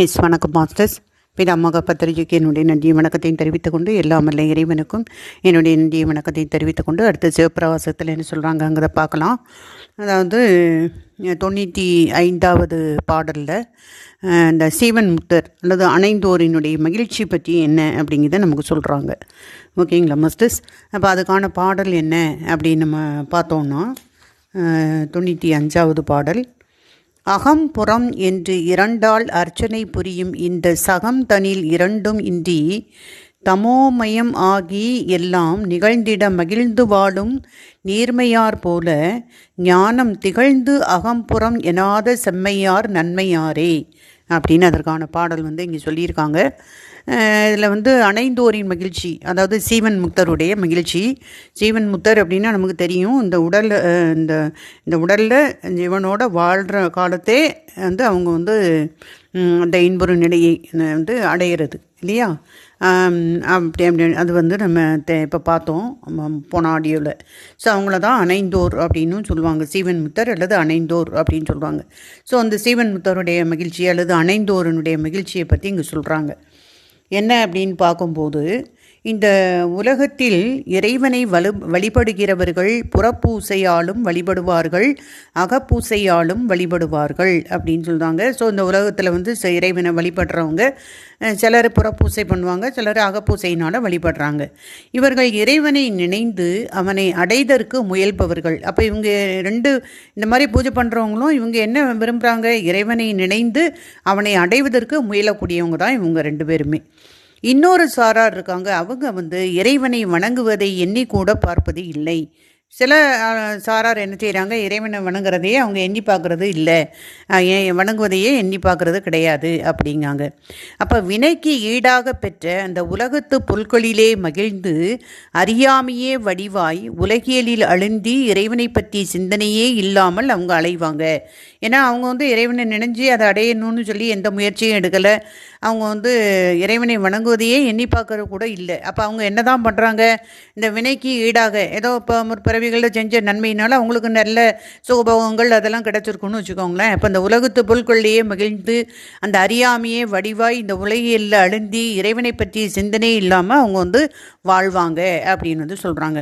S வணக்கம் masters. பிதாமக பத்திரிகைக்கு என்னுடைய நன்றிய வணக்கத்தையும் தெரிவித்துக் கொண்டு எல்லாமல்ல இறைவனுக்கும் என்னுடைய நன்றிய வணக்கத்தையும் தெரிவித்துக் கொண்டு அடுத்து சிவப்பிரவாசத்தில் என்ன சொல்கிறாங்கங்கிறத பார்க்கலாம். அதாவது தொண்ணூற்றி ஐந்தாவது பாடலில் இந்த சீவன் முத்தர் அல்லது அணைந்தோரினுடைய மகிழ்ச்சி பற்றி என்ன அப்படிங்கிறத நமக்கு சொல்கிறாங்க ஓகேங்களா மாஸ்டர்ஸ்? அப்போ அதுக்கான பாடல் என்ன அப்படின்னு நம்ம பார்த்தோம்னா தொண்ணூற்றி அஞ்சாவது பாடல். அகம் புறம் என்று இரண்டால் அர்ச்சனை புரியும் இந்த சகம் தனில் இரண்டும் இன்றி தமோமயம் ஆகி எல்லாம் நிகழ்ந்திட மகிழ்ந்து வாழும் நீர்மையார் போல ஞானம் திகழ்ந்து அகம்புறம் எனாத செம்மையார் நன்மையாரே. அப்படின்னு அதற்கான பாடல் வந்து இங்கே சொல்லியிருக்காங்க. இதில் வந்து அணைந்தோரின் மகிழ்ச்சி அதாவது சீவன் முக்தருடைய மகிழ்ச்சி. சீவன் முக்தர் அப்படின்னா நமக்கு தெரியும் இந்த உடல் இந்த இந்த உடலில் ஜீவனோட வாழ்கிற காலத்தே வந்து அவங்க வந்து அந்த இன்புறு நிலையை வந்து அடையிறது இல்லையா? அப்படி அப்படி அது வந்து நம்ம தே இப்போ பார்த்தோம் போன ஆடியோவில் ஸோ அவங்கள தான் அணைந்தோர் அப்படின்னும் சொல்லுவாங்க. சீவன் முத்தர் அல்லது அணைந்தோர் அப்படின்னு சொல்லுவாங்க. ஸோ அந்த சீவன் முத்தருடைய மகிழ்ச்சி அல்லது அணைந்தோரனுடைய மகிழ்ச்சியை பற்றி இங்கே சொல்கிறாங்க என்ன அப்படின்னு பார்க்கும்போது இந்த உலகத்தில் இறைவனை வலு வழிபடுகிறவர்கள் புறப்பூசையாலும் வழிபடுவார்கள் அகப்பூசையாலும் வழிபடுவார்கள் அப்படின்னு சொல்கிறாங்க ஸோ இந்த உலகத்தில் வந்து ச- இறைவனை வழிபடுறவங்க சிலர் புறப்பூசை பண்ணுவாங்க சிலர் அகப்பூசையினால் வழிபடுறாங்க. இவர்கள் இறைவனை நினைந்து அவனை அடைதற்கு முயல்பவர்கள். அப்போ இவங்க ரெண்டு இந்த மாதிரி பூஜை பண்ணுறவங்களும் இவங்க என்ன விரும்புகிறாங்க இறைவனை நினைந்து அவனை அடைவதற்கு முயலக்கூடியவங்க தான் இவங்க ரெண்டு பேருமே. இன்னொரு சாரார் இருக்காங்க. அவங்க வந்து இறைவனை வணங்குவதை எண்ணி கூட பார்ப்பது இல்லை. சில சாரார் என்ன செய்கிறாங்க இறைவனை வணங்குறதையே அவங்க எண்ணி பார்க்குறது இல்லை. ஏன் வணங்குவதையே எண்ணி பார்க்குறது கிடையாது அப்படிங்காங்க. அப்போ வினைக்கு ஈடாக பெற்ற அந்த உலகத்து புல்களிலே மகிழ்ந்து அறியாமையே வடிவாய் உலகியலில் அழுந்தி இறைவனை பற்றி சிந்தனையே இல்லாமல் அவங்க அலைவாங்க. ஏன்னா அவங்க வந்து இறைவனை நினைஞ்சு அதை அடையணும்னு சொல்லி எந்த முயற்சியும் எடுக்கலை. அவங்க வந்து இறைவனை வணங்குவதையே எண்ணி பார்க்கறது கூட இல்லை. அப்போ அவங்க என்ன தான் பண்ணுறாங்க இந்த வினைக்கு ஈடாக ஏதோ இப்போ முற்பிறவிகளில் செஞ்ச நன்மையினால் அவங்களுக்கு நல்ல சுகபோகங்கள் அதெல்லாம் கிடச்சிருக்குன்னு வச்சுக்கோங்களேன். இப்போ இந்த உலகத்து பொருட்கொள்ளையே மகிழ்ந்து அந்த அறியாமையே வடிவாய் இந்த உலகியல்ல அழுந்தி இறைவனை பற்றிய சிந்தனையே இல்லாமல் அவங்க வந்து வாழ்வாங்க அப்படின்னு வந்து சொல்கிறாங்க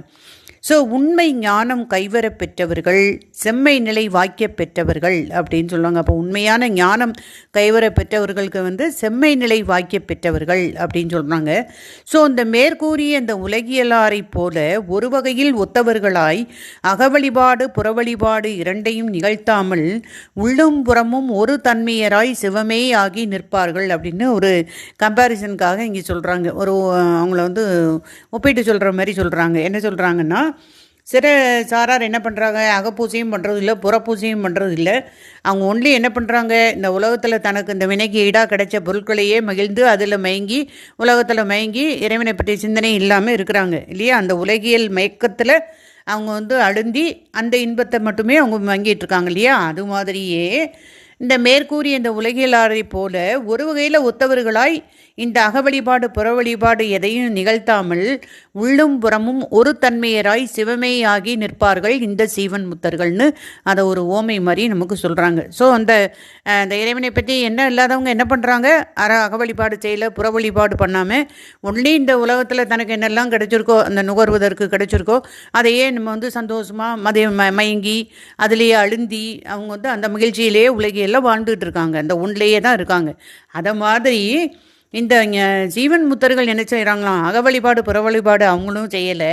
ஸோ உண்மை ஞானம் கைவரப் பெற்றவர்கள் செம்மை நிலை வாக்கிய பெற்றவர்கள் அப்படின்னு சொல்லுவாங்க. அப்போ உண்மையான ஞானம் கைவரப் பெற்றவர்களுக்கு வந்து செம்மை நிலை வாக்கிய பெற்றவர்கள் அப்படின்னு சொல்கிறாங்க ஸோ இந்த மேற்கூறிய இந்த உலகியலாரை போல ஒரு வகையில் ஒத்தவர்களாய் அகவழிபாடு புறவழிபாடு இரண்டையும் நிகழ்த்தாமல் உள்ளும் புறமும் ஒரு தன்மையராய் சிவமே ஆகி நிற்பார்கள் அப்படின்னு ஒரு கம்பேரிசனுக்காக இங்கே சொல்கிறாங்க ஒரு அவங்கள வந்து ஒப்பிட்டு சொல்கிற மாதிரி சொல்கிறாங்க என்ன சொல்கிறாங்கன்னா சில சாரார் என்ன பண்ணுறாங்க அகப்பூசையும் பண்ணுறது இல்லை புறப்பூசையும் பண்ணுறது இல்லை அவங்க ஒன்லி என்ன பண்ணுறாங்க இந்த உலகத்தில் தனக்கு இந்த வினைக்கு ஈடாக கிடைச்ச பொருட்களையே மகிழ்ந்து அதில் மயங்கி உலகத்தில் மயங்கி இறைவனை பற்றிய சிந்தனை இல்லாமல் இருக்கிறாங்க இல்லையா? அந்த உலகியல் மயக்கத்தில் அவங்க வந்து அழுந்தி அந்த இன்பத்தை மட்டுமே அவங்க வாங்கிட்டு இருக்காங்க இல்லையா? அது மாதிரியே இந்த மேற்கூறிய இந்த உலகியலாரை போல ஒரு வகையில் ஒத்தவர்களாய் இந்த அகவழிபாடு புறவழிபாடு எதையும் நிகழ்த்தாமல் உள்ளும் புறமும் ஒரு தன்மையராய் சிவமேயாகி நிற்பார்கள் இந்த சீவன் முத்தர்கள்னு. அதை ஒரு ஓமை மாதிரி நமக்கு சொல்கிறாங்க ஸோ அந்த அந்த இறைவனை பற்றி என்ன இல்லாதவங்க என்ன பண்ணுறாங்க அற அகவழிபாடு செய்யலை புற வழிபாடு பண்ணாமல் ஒன்லி இந்த உலகத்தில் தனக்கு என்னெல்லாம் கிடைச்சிருக்கோ அந்த நுகர்வதற்கு கிடைச்சிருக்கோ அதையே நம்ம வந்து சந்தோஷமாக மதிய ம மயங்கி அதிலேயே அழுந்தி அவங்க வந்து அந்த மகிழ்ச்சியிலேயே உலகியெல்லாம் வாழ்ந்துட்டு இருக்காங்க. அந்த ஒன்லேயே தான் இருக்காங்க. அதை மாதிரி இந்த ஜீவன் முத்தர்கள் என்ன செய்கிறாங்களாம் அக வழிபாடு புற வழிபாடு அவங்களும் செய்யலை.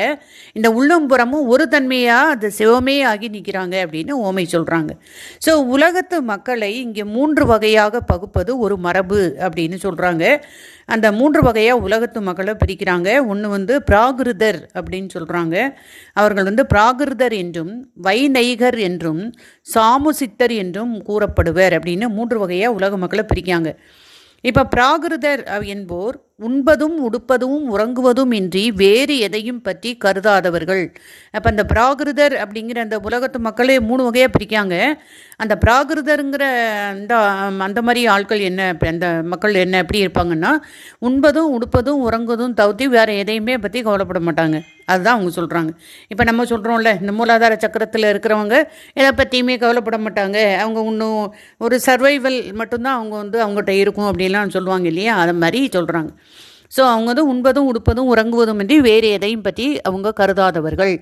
இந்த உள்ளும் புறமும் ஒரு தன்மையாக அது சிவமே ஆகி நிற்கிறாங்க அப்படின்னு ஓமை சொல்கிறாங்க ஸோ உலகத்து மக்களை இங்கே மூன்று வகையாக பகுப்பது ஒரு மரபு அப்படின்னு சொல்கிறாங்க அந்த மூன்று வகையாக உலகத்து மக்களை பிரிக்கிறாங்க. ஒன்று வந்து பிராகிருதர் அப்படின்னு சொல்கிறாங்க அவர்கள் வந்து பிராகிருதர் என்றும் வைநைகர் என்றும் சாமுசித்தர் என்றும் கூறப்படுவர் அப்படின்னு மூன்று வகையாக உலக மக்களை பிரிக்காங்க இப்போ பிராகிருதர் என்போர் உண்பதும் உடுப்பதும் உறங்குவதும் இன்றி வேறு எதையும் பற்றி கருதாதவர்கள். அப்போ அந்த பிராகிருதர் அப்படிங்கிற அந்த உலகத்து மக்களே மூணு வகையாக பிரிக்காங்க அந்த பிராகிருதருங்கிற அந்த அந்த மாதிரி ஆட்கள் என்ன அந்த மக்கள் என்ன எப்படி இருப்பாங்கன்னா உண்பதும் உடுப்பதும் உறங்குவதும் தவிர்த்து வேறு எதையுமே பற்றி கவலைப்பட மாட்டாங்க. அதுதான் அவங்க சொல்கிறாங்க இப்போ நம்ம சொல்கிறோம்ல இந்த மூலாதார சக்கரத்தில் இருக்கிறவங்க எதை பற்றியுமே கவலைப்பட மாட்டாங்க. அவங்க இன்னும் ஒரு சர்வைவல் மட்டும்தான் அவங்க வந்து அவங்ககிட்ட இருக்கும் அப்படின்லாம் சொல்லுவாங்க இல்லையா? அதை மாதிரி சொல்கிறாங்க ஸோ அவங்க வந்து உண்பதும் உடுப்பதும் உறங்குவதும் இன்றி வேறு எதையும் பற்றி அவங்க கருதாதவர்கள்.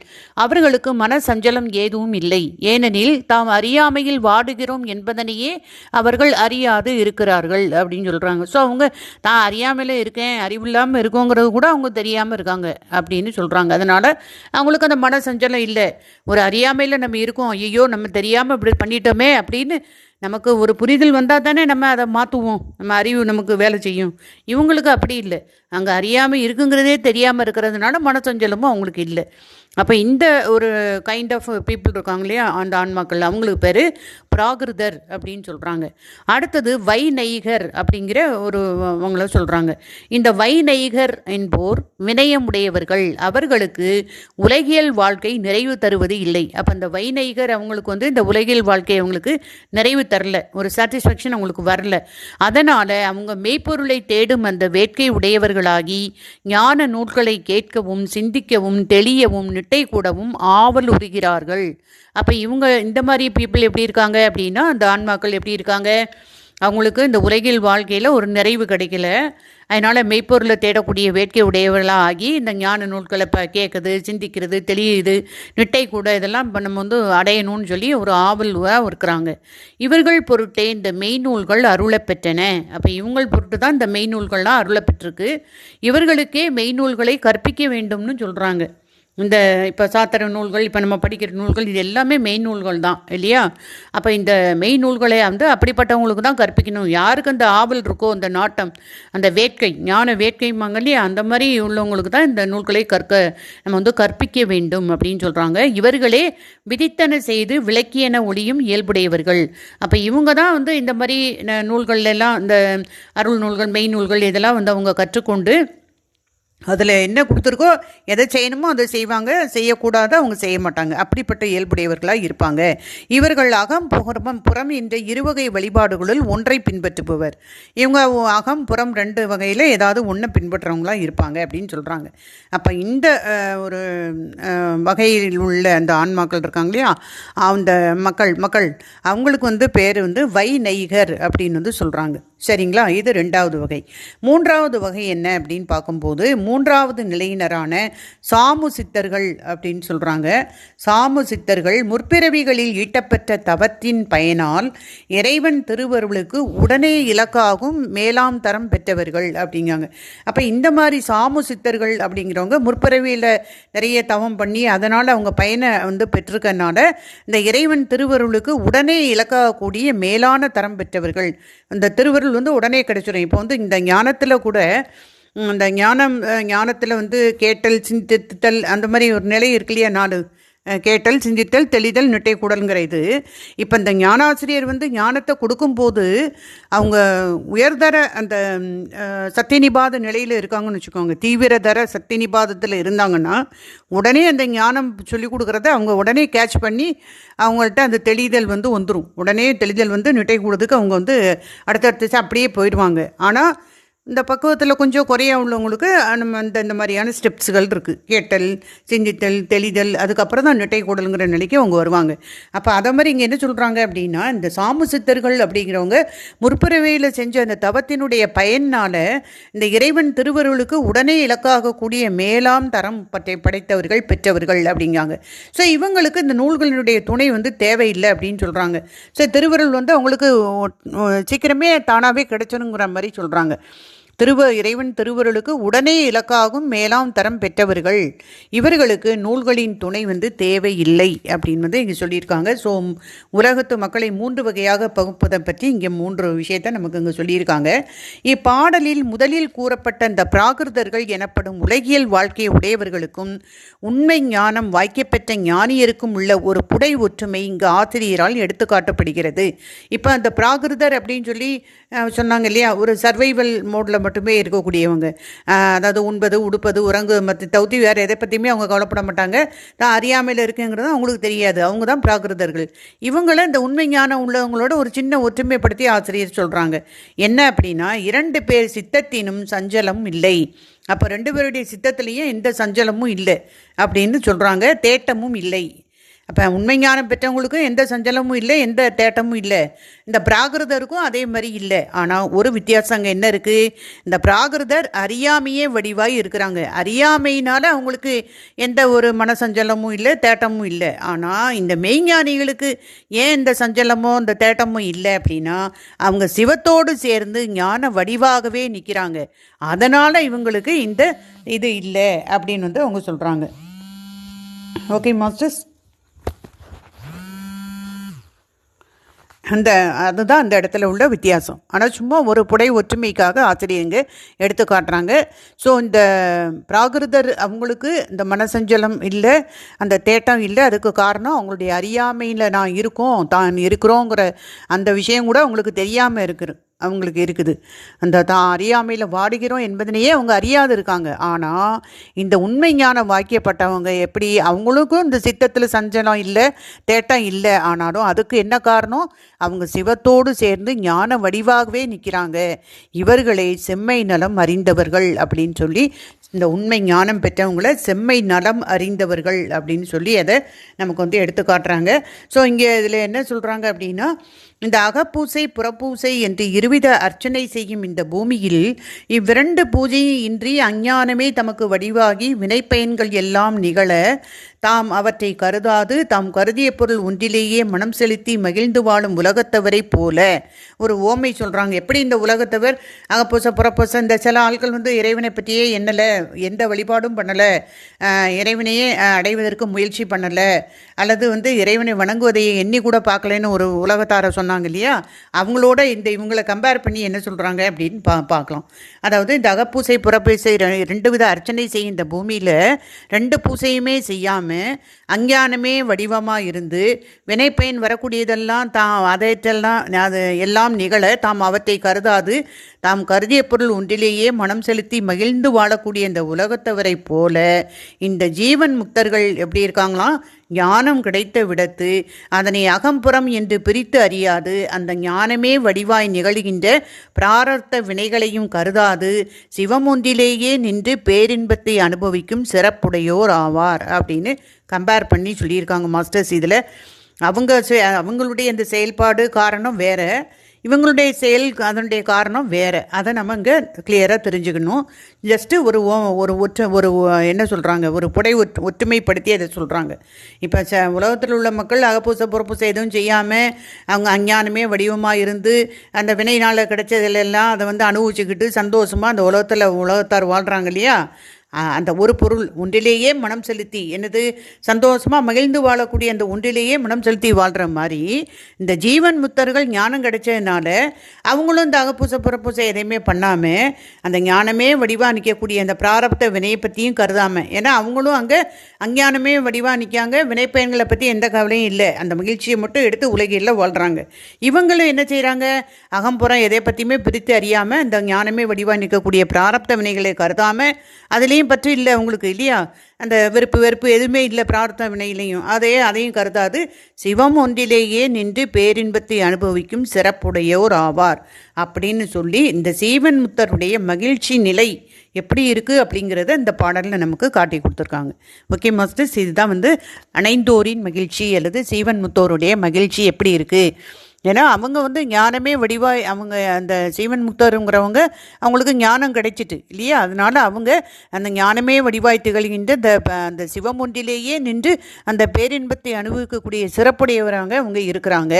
அவர்களுக்கு மன சஞ்சலம் ஏதும் இல்லை. ஏனெனில் தாம் அறியாமையில் வாடுகிறோம் என்பதனையே அவர்கள் அறியாது இருக்கிறார்கள் அப்படின்னு சொல்கிறாங்க ஸோ அவங்க தான் அறியாமையில் இருக்கேன் அறிவில்லாமல் இருக்கோங்கிறது கூட அவங்க தெரியாமல் இருக்காங்க அப்படின்னு சொல்கிறாங்க அதனால் அவங்களுக்கு அந்த மன சஞ்சலம் இல்லை. ஒரு அறியாமையில் நம்ம இருக்கோம் ஐயோ நம்ம தெரியாமல் இப்படி பண்ணிட்டோமே அப்படின்னு நமக்கு ஒரு புரிதல் வந்தால் தானே நம்ம அதை மாற்றுவோம் நம்ம அறிவு நமக்கு வேலை செய்யும். இவங்களுக்கு அப்படி இல்லை. அங்கே அறியாமல் இருக்குங்கிறதே தெரியாமல் இருக்கிறதுனால மனசஞ்சலமும் அவங்களுக்கு இல்லை. அப்போ இந்த ஒரு கைண்ட் ஆஃப் பீப்புள் இருக்காங்க இல்லையா? அந்த ஆன்மாக்கள் அவங்களுக்கு பேர் பிராகிருதர் அப்படின்னு சொல்கிறாங்க அடுத்தது வைநைகர் அப்படிங்கிற ஒரு அவங்கள சொல்கிறாங்க இந்த வைநைகர் என்போர் வினயமுடையவர்கள். அவர்களுக்கு உலகியல் வாழ்க்கை நிறைவு தருவது இல்லை. அப்போ அந்த வைநைகர் அவங்களுக்கு வந்து இந்த உலகியல் வாழ்க்கை அவங்களுக்கு நிறைவு தரல. ஒரு சாட்டிஸ்ஃபேக்ஷன் அவங்களுக்கு வரல. அதனால் அவங்க மெய்ப்பொருளை தேடும் அந்த வேட்கை உடையவர்களாகி ஞான நூல்களை கேட்கவும் சிந்திக்கவும் தெளியவும் இரட்டை கூடவும் ஆவல் உறுகிறார்கள் அப்போ இவங்க இந்த மாதிரி பீப்புள் எப்படி இருக்காங்க அப்படின்னா அந்த ஆன்மாக்கள் எப்படி இருக்காங்க? அவங்களுக்கு இந்த உலகில் வாழ்க்கையில் ஒரு நிறைவு கிடைக்கல. அதனால் மெய்ப்பொருளை தேடக்கூடிய வேட்கை உடையவர்களாக ஆகி இந்த ஞான நூல்களை இப்போ கேட்குது சிந்திக்கிறது தெளியுது நிட்டை கூட இதெல்லாம் இப்போ நம்ம வந்து அடையணும்னு சொல்லி ஒரு ஆவல்வாக இருக்கிறாங்க. இவர்கள் பொருட்டே இந்த மெய்நூல்கள் அருளை பெற்றன. அப்போ இவங்கள் பொருட்டு தான் இந்த மெய்நூல்கள்லாம் அருளை பெற்றிருக்கு. இவர்களுக்கே மெய்நூல்களை கற்பிக்க வேண்டும்னு சொல்கிறாங்க இந்த இப்போ சாத்திர நூல்கள் இப்போ நம்ம படிக்கிற நூல்கள் இது எல்லாமே மெய் நூல்கள் தான் இல்லையா? அப்போ இந்த மெய் நூல்களை வந்து அப்படிப்பட்டவங்களுக்கு தான் கற்பிக்கணும். யாருக்கு அந்த ஆவல் இருக்கோ அந்த நாட்டம் அந்த வேட்கை ஞான வேட்கைம்பாங்க இல்லையா? அந்த மாதிரி உள்ளவங்களுக்கு தான் இந்த நூல்களை கற்க நம்ம வந்து கற்பிக்க வேண்டும் அப்படின்னு சொல்கிறாங்க இவர்களே விதித்தன செய்து விளக்கியன ஒளியும் இயல்புடையவர்கள். அப்போ இவங்க தான் வந்து இந்த மாதிரி ந- நூல்கள் எல்லாம் இந்த அருள் நூல்கள் மெய் நூல்கள் இதெல்லாம் வந்து அவங்க கற்றுக்கொண்டு அதில் என்ன கொடுத்துருக்கோ எதை செய்யணுமோ அதை செய்வாங்க. செய்யக்கூடாத அவங்க செய்ய மாட்டாங்க. அப்படிப்பட்ட இயல்புடையவர்களாக இருப்பாங்க. இவர்கள் அகம் புறம் புறம் என்ற இருவகை வழிபாடுகளுள் ஒன்றை பின்பற்றுபவர். இவங்க அகம் புறம் ரெண்டு வகையில் ஏதாவது ஒன்றை பின்பற்றுறவங்களாக இருப்பாங்க அப்படின்னு சொல்கிறாங்க அப்போ இந்த ஒரு வகையில் உள்ள அந்த ஆன்மாக்கள் இருக்காங்க இல்லையா? அந்த மக்கள் மக்கள் அவங்களுக்கு வந்து பேர் வந்து வை வைநைகர் அப்படின்னு வந்து சொல்கிறாங்க சரிங்களா? இது ரெண்டாவது வகை. மூன்றாவது வகை என்ன அப்படின்னு பார்க்கும்போது மூன்றாவது நிலையினரான சாமு சித்தர்கள் அப்படின்னு சொல்கிறாங்க சாமு சித்தர்கள் முற்பிறவிகளில் ஈட்டப்பெற்ற தவத்தின் பயனால் இறைவன் திருவருளுக்கு உடனே இலக்காகும் மேலாம் தரம் பெற்றவர்கள் அப்படிங்காங்க அப்போ இந்த மாதிரி சாமு சித்தர்கள் அப்படிங்கிறவங்க முற்பிறவியில் நிறைய தவம் பண்ணி அதனால் அவங்க பயனை வந்து பெற்றிருக்கனால இந்த இறைவன் திருவருளுக்கு உடனே இலக்காகக்கூடிய மேலான தரம் பெற்றவர்கள். இந்த திருவருள் வந்து உடனே கிடைச்சிடும் இப்போ வந்து இந்த ஞானத்தில் கூட இந்த ஞானம் ஞானத்தில் வந்து கேட்டல் சிந்தித்தல் அந்த மாதிரி ஒரு நிலை இருக்கு இல்லையா நாலு? கேட்டல் சிந்தித்தல் தெளிதல் நெட்டை கூடல்ங்கிற இது. இப்போ இந்த ஞானாசிரியர் வந்து ஞானத்தை கொடுக்கும்போது அவங்க உயர்தர அந்த சத்தியநிபாத நிலையில் இருக்காங்கன்னு வச்சுக்கோங்க. தீவிரதர சத்தியநிபாதத்தில் இருந்தாங்கன்னா உடனே அந்த ஞானம் சொல்லிக் கொடுக்குறத அவங்க உடனே கேட்ச் பண்ணி அவங்கள்ட்ட அந்த தெளிதல் வந்து வந்துடும் உடனே தெளிதல் வந்து நெட்டை கூடுறதுக்கு அவங்க வந்து அடுத்தடுத்து அப்படியே போயிடுவாங்க. ஆனால் இந்த பக்குவத்தில் கொஞ்சம் குறைய உள்ளவங்களுக்கு நம்ம இந்த இந்த மாதிரியான ஸ்டெப்ஸுகள் இருக்குது கேட்டல் சிந்தித்தல் தெளிதல் அதுக்கப்புறம் தான் நெட்டை கூடலுங்கிற நிலைக்கு அவங்க வருவாங்க. அப்போ அதை மாதிரி இங்கே என்ன சொல்கிறாங்க அப்படின்னா இந்த சாமு சித்தர்கள் அப்படிங்கிறவங்க முற்பிறவையில் செஞ்ச அந்த தவத்தினுடைய பயனால் இந்த இறைவன் திருவருளுக்கு உடனே இலக்காகக்கூடிய மேலாம் தரம் பற்றி படைத்தவர்கள் பெற்றவர்கள் அப்படிங்காங்க ஸோ இவங்களுக்கு இந்த நூல்களினுடைய துணை வந்து தேவையில்லை அப்படின்னு சொல்கிறாங்க ஸோ திருவருள் வந்து அவங்களுக்கு சீக்கிரமே தானாகவே கிடைச்சணுங்கிற மாதிரி சொல்கிறாங்க திருவ இறைவன் திருவருளுக்கு உடனே இலக்காகும் மேலாம் தரம் பெற்றவர்கள். இவர்களுக்கு நூல்களின் துணை வந்து தேவையில்லை அப்படின்னு வந்து இங்கே சொல்லியிருக்காங்க. ஸோ உலகத்து மக்களை மூன்று வகையாக பகுப்பதை பற்றி இங்கே மூன்று விஷயத்தை நமக்கு இங்கே சொல்லியிருக்காங்க. இப்பாடலில் முதலில் கூறப்பட்ட இந்த பிராகிருதர்கள் எனப்படும் உலகியல் வாழ்க்கை உடையவர்களுக்கும் உண்மை ஞானம் வாய்க்கப்பெற்ற ஞானியருக்கும் உள்ள ஒரு புடை ஒற்றுமை இங்கு ஆசிரியரால் எடுத்துக்காட்டப்படுகிறது. இப்போ அந்த பிராகிருதர் அப்படின்னு சொல்லி சொன்னாங்க இல்லையா? ஒரு சர்வைவல் மோடில் மட்டுமே இருக்கக்கூடியவங்க. அதாவது உண்பது உடுப்பது உறங்கு மற்ற தௌத்தி வேறு எதை பற்றியுமே அவங்க கவலைப்பட மாட்டாங்க. தான் அறியாமையில் இருக்குங்கிறது அவங்களுக்கு தெரியாது. அவங்க தான் பிராகிருதர்கள். இவங்களை இந்த உண்மை ஞானம் உள்ளவங்களோட ஒரு சின்ன ஒற்றுமைப்படுத்தி ஆசிரியர் சொல்கிறாங்க என்ன அப்படின்னா இரண்டு பேர் சித்தத்தினும் சஞ்சலம் இல்லை. அப்போ ரெண்டு பேருடைய சித்தத்துலேயும் எந்த சஞ்சலமும் இல்லை அப்படின்னு சொல்கிறாங்க தேட்டமும் இல்லை. அப்போ உண்மை ஞானம் பெற்றவங்களுக்கும் எந்த சஞ்சலமும் இல்லை எந்த தேட்டமும் இல்லை. இந்த பிராகிருதருக்கும் அதே மாதிரி இல்லை. ஆனால் ஒரு வித்தியாசம் அங்கே என்ன இருக்குது இந்த பிராகிருதர் அறியாமையே வடிவாய் இருக்கிறாங்க. அறியாமையினால் அவங்களுக்கு எந்த ஒரு மனசஞ்சலமும் இல்லை தேட்டமும் இல்லை. ஆனால் இந்த மெய்ஞானிகளுக்கு ஏன் இந்த சஞ்சலமோ இந்த தேட்டமும் இல்லை அப்படின்னா அவங்க சிவத்தோடு சேர்ந்து ஞான வடிவாகவே நிற்கிறாங்க அதனால் இவங்களுக்கு இந்த இது இல்லை அப்படின்னு வந்து அவங்க சொல்கிறாங்க ஓகே மாஸ்டர்ஸ் அந்த அதுதான் அந்த இடத்துல உள்ள வித்தியாசம். ஆனால் சும்மா ஒரு புடை ஒற்றுமைக்காக ஆசிரியங்க எடுத்து காட்டுறாங்க. ஸோ இந்த பிராகிருதர் அவங்களுக்கு இந்த மனசஞ்சலம் இல்லை அந்த தேட்டம் இல்லை அதுக்கு காரணம் அவங்களுடைய அறியாமையில் நான் இருக்கோம் தான் இருக்கிறோங்கிற அந்த விஷயம் கூட அவங்களுக்கு தெரியாமல் இருக்குது. அவங்களுக்கு இருக்குது. அந்த தான் அறியாமையில் வாடுகிறோம் என்பதனையே அவங்க அறியாது இருக்காங்க. ஆனால் இந்த உண்மை ஞானம் வாக்கியப்பட்டவங்க எப்படி அவங்களுக்கும் இந்த சித்தத்தில் சஞ்சலம் இல்லை தேட்டம் இல்லை ஆனாலும் அதுக்கு என்ன காரணம்? அவங்க சிவத்தோடு சேர்ந்து ஞான வடிவாகவே நிற்கிறாங்க இவர்களை செம்மை நலம் அறிந்தவர்கள் அப்படின்னு சொல்லி இந்த உண்மை ஞானம் பெற்றவங்கள செம்மை நலம் அறிந்தவர்கள் அப்படின்னு சொல்லி அதை நமக்கு வந்து எடுத்து காட்டுறாங்க. ஸோ இங்கே இதில் என்ன சொல்கிறாங்க அப்படின்னா இந்த அகப்பூசை புறப்பூசை என்று இருவித அர்ச்சனை செய்யும் இந்த பூமியில் இவ்விரண்டு பூஜையும் இன்றி அஞ்ஞானமே தமக்கு வடிவாகி வினைப்பயன்கள் எல்லாம் நிகழ தாம் அவற்றை கருதாது தாம் கருதிய பொருள் ஒன்றிலேயே மனம் செலுத்தி மகிழ்ந்து வாழும் உலகத்தவரைப் போல. ஒரு ஓமை சொல்கிறாங்க எப்படி இந்த உலகத்தவர்? அகப்பூச புறப்பூச இந்த சில ஆட்கள் வந்து இறைவனை பற்றியே எண்ணலை எந்த வழிபாடும் பண்ணலை. இறைவனையே அடைவதற்கு முயற்சி பண்ணலை. அல்லது வந்து இறைவனை வணங்குவதையே எண்ணி கூட பார்க்கலன்னு ஒரு உலகத்தார சொன்னாங்க இல்லையா? அவங்களோட இந்த இவங்களை கம்பேர் பண்ணி என்ன சொல்கிறாங்க அப்படின்னு பா பார்க்கலாம். அதாவது இந்த அகப்பூசை புறப்பூசை ரெ- ரெண்டு வித அர்ச்சனை செய்யும் இந்த பூமியில் ரெண்டு பூசையுமே செய்யாமல் அஞ்ஞானமே வடிவமாக இருந்து வினைப்பயன் வரக்கூடியதெல்லாம் தாம் அதையெல்லாம் அது எல்லாம் நிகழ தாம் அவற்றை கருதாது. தாம் கருதிய பொருள் ஒன்றிலேயே மனம் செலுத்தி மகிழ்ந்து வாழக்கூடிய இந்த உலகத்தவரை போல இந்த ஜீவன் முக்தர்கள் எப்படி இருக்காங்களாம் ஞானம் கிடைத்த விடத்து அதனை அகம்புறம் என்று பிரித்து அறியாது அந்த ஞானமே வடிவாய் நிகழ்கின்ற பிராரத்த வினைகளையும் கருதாது சிவமொன்றிலேயே நின்று பேரின்பத்தை அனுபவிக்கும் சிறப்புடையோர் ஆவார் அப்படின்னு கம்பேர் பண்ணி சொல்லியிருக்காங்க மாஸ்டர்ஸ் இதில். அவங்க செ- அவங்களுடைய இந்த செயல்பாடு காரணம் வேறு. இவங்களுடைய செயல் அதனுடைய காரணம் வேறு. அதை நம்ம இங்கே கிளியராக தெரிஞ்சுக்கணும். ஜஸ்ட்டு ஒரு ஓ- ஒரு ஒற்ற ஒரு என்ன சொல்கிறாங்க ஒரு புடை ஒற்று ஒற்றுமைப்படுத்தி அதை சொல்கிறாங்க இப்போ ச உலகத்தில் உள்ள மக்கள் அகப்பூச புறப்பூசை எதுவும் செய்யாமல் அவங்க அஞ்ஞானமே வடிவமாக இருந்து அந்த வினைனால் கிடைச்சதுலெல்லாம் அதை வந்து அனுபவிச்சுக்கிட்டு சந்தோஷமாக அந்த உலகத்தில் உலகத்தார் வாழ்கிறாங்க இல்லையா? அந்த ஒரு பொருள் ஒன்றிலேயே மனம் செலுத்தி என்னது சந்தோஷமாக மகிழ்ந்து வாழக்கூடிய அந்த ஒன்றிலேயே மனம் செலுத்தி வாழ்கிற மாதிரி இந்த ஜீவன் முத்தர்கள் ஞானம் கிடைச்சதுனால அவங்களும் இந்த அகப்பூசை புறப்பூசை எதையுமே பண்ணாமல் அந்த ஞானமே வடிவாக நிற்கக்கூடிய அந்த பிராரப்த வினையை பற்றியும் கருதாமல் ஏன்னா அவங்களும் அங்கே அஞ்ஞானமே வடிவாக நிற்காங்க வினைப்பயன்களை பற்றி எந்த கவலையும் இல்லை அந்த மகிழ்ச்சியை மட்டும் எடுத்து உலகில் வாழ்கிறாங்க இவங்களும் என்ன செய்கிறாங்க அகம்புறம் எதை பற்றியுமே பிரித்து அறியாமல் இந்த ஞானமே வடிவாக நிற்கக்கூடிய பிராரப்த வினைகளை கருதாமல் அதுலேயும் பற்றி இல்லை உங்களுக்கு இல்லையா? அந்த வெறுப்பு வெறுப்பு எதுவுமே இல்லை பிரார்த்தனை வினையிலையும். அதே அதையும் கருதாது. சிவம் ஒன்றிலேயே நின்று பேரின்பத்தை அனுபவிக்கும் சிறப்புடையோர் ஆவார். அப்படின்னு சொல்லி இந்த சீவன் முத்தருடைய மகிழ்ச்சி நிலை எப்படி இருக்குது அப்படிங்கிறத இந்த பாடலில் நமக்கு காட்டி கொடுத்துருக்காங்க. ஓகே மாஸ்டர்ஸ் இதுதான் வந்து அனைந்தோரின் மகிழ்ச்சி அல்லது சீவன் முத்தோருடைய மகிழ்ச்சி எப்படி இருக்குது ஏன்னா அவங்க வந்து ஞானமே வடிவாய் அவங்க அந்த சீவன் முக்தருங்கிறவங்க அவங்களுக்கு ஞானம் கிடைச்சிட்டு இல்லையா? அதனால அவங்க அந்த ஞானமே வடிவாய் திகழ்கின்ற இந்த ப- அந்த சிவம் ஒன்றிலேயே நின்று அந்த பேரின்பத்தை அனுபவிக்கக்கூடிய சிறப்புடையவராங்க அவங்க இருக்கிறாங்க.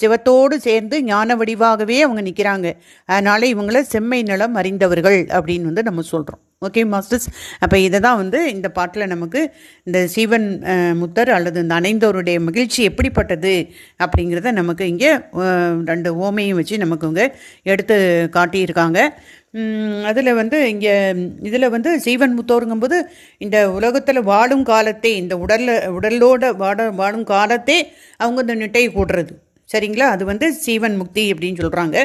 சிவத்தோடு சேர்ந்து ஞான வடிவாகவே அவங்க நிற்கிறாங்க அதனால் இவங்கள செம்மை நலம் அறிந்தவர்கள் அப்படின்னு வந்து நம்ம சொல்கிறோம் ஓகே மாஸ்டர்ஸ் அப்போ இதை தான் வந்து இந்த பாட்டில் நமக்கு இந்த சீவன் முத்தர் அல்லது இந்த அணைந்தவருடைய மகிழ்ச்சி எப்படிப்பட்டது அப்படிங்கிறத நமக்கு இங்கே ரெண்டு ஓமையும் வச்சு நமக்கு இங்கே எடுத்து காட்டியிருக்காங்க. அதில் வந்து இங்கே இதில் வந்து சீவன் முத்தோருங்கும்போது இந்த உலகத்தில் வாழும் காலத்தை இந்த உடலில் உடலோட வாட வாழும் காலத்தே அவங்க இந்த நிட்டையை கூடுறது. சரிங்களா? அது வந்து சீவன் முக்தி அப்படின்னு சொல்கிறாங்க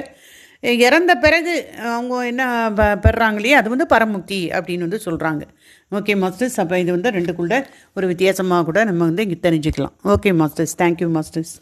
இறந்த பிறகு அவங்க என்ன ப- இல்லையா அது வந்து பரமுக்தி அப்படின்னு வந்து சொல்கிறாங்க ஓகே மாஸ்டர்ஸ் அப்போ இது வந்து ரெண்டுக்குள்ள ஒரு வித்தியாசமாக கூட நம்ம வந்து இங்கே தெரிஞ்சுக்கலாம். Okay masters thank you masters